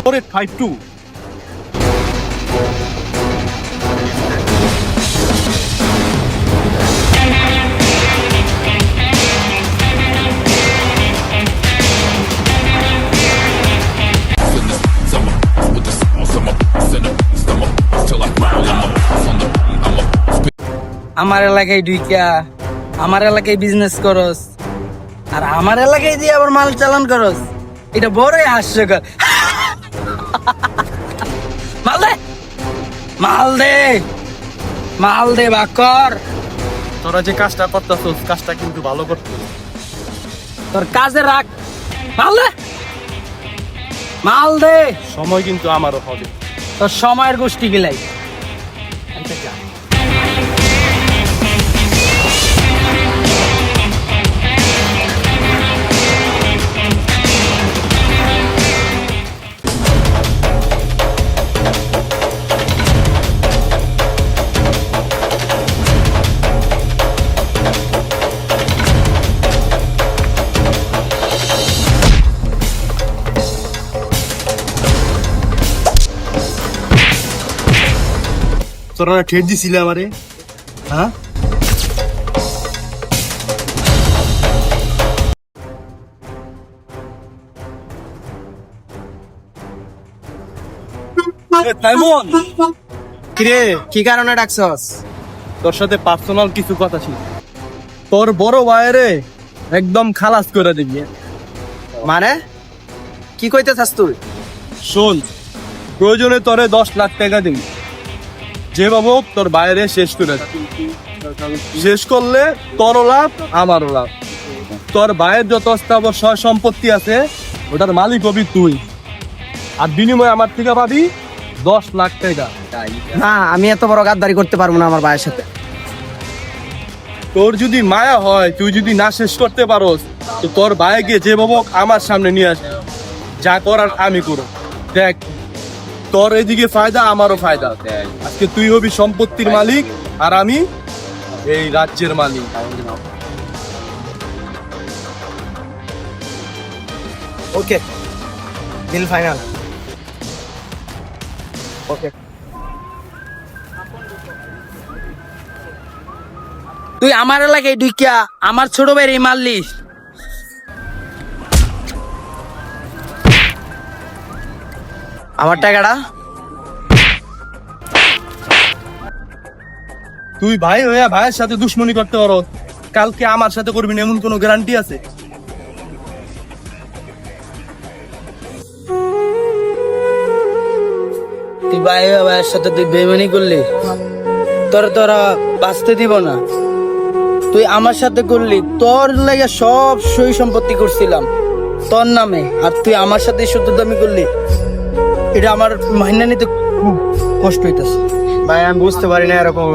Four eight five two. আমার এলাকায় ঢুইকা আমার এলাকায় বিজনেস করস আর আমার এলাকায় দিয়ে আবার মাল চালান করস এটা বড়ই হাস্যকর। মাল দে মাল দে মাল দে বাকর। তোরা যে কাজটা করতেছিস কাজটা কিন্তু ভালো করতে তোর কাজে রাখ মাল দে মাল দে। সময় কিন্তু আমারও হবে। তোর সময়ের গোষ্ঠী গিলাই। তোরা না ঠেট দিছিলে আমারে হ্যাঁ? তাইমন কিরে কি কারণে ডাকছস? তোর সাথে পার্সোনাল কিছু কথা ছিল। তোর বড় ভাইরে একদম খালাস করে দিবি। মানে? কি কইতে চাস তুই? শোন প্রয়োজনে তোরে দশ লাখ টাকা দিবি। যে বাবু তোর বাইরে শেষ করে। শেষ করলে তোরও লাভ আমারও লাভ। তোর ভাইয়ের যত স্থাবর সয় সম্পত্তি আছে ওটার মালিক হবি তুই। আর বিনিময়ে আমার থেকে পাবি দশ লাখ টাকা। না আমি এত বড় গাদ্দারি করতে পারব না আমার ভাইয়ের সাথে। তোর যদি মায়া হয় তুই যদি না শেষ করতে পারোস তো তোর ভাইকে যে বাবু আমার সামনে নিয়ে আসে। যা করার আমি করো দেখ তোর এদিকে ফায়দা আমারও ফায়দা। আজকে তুই হবি সম্পত্তির মালিক আর আমি এই রাজ্যের মালিক। ওকে ডিল ফাইনাল ওকে তুই আমার এলাকায় ঢুকিয়া আমার ছোট ভাইয়ের মারলিস আমার টাকাটা? তুই ভাই হইয়া ভাইয়ের সাথে দুশ্মনী করতে পারো। কালকে আমার সাথে করবি না এমন কোনো গ্যারান্টি আছে? তুই ভাই ভাইয়ের সাথে তুই বেমানি করলি? তোর তোরা বাঁচতে দিব না। তুই আমার সাথে করলি তোর লাগে সব সই সম্পত্তি করছিলাম। তোর নামে আর তুই আমার সাথে শুদ্ধ দামি করলি। এটা আমার মাইনা নিতে খুব কষ্ট হইতেছে। ভাই আমি বুঝতে পারি না এরকম।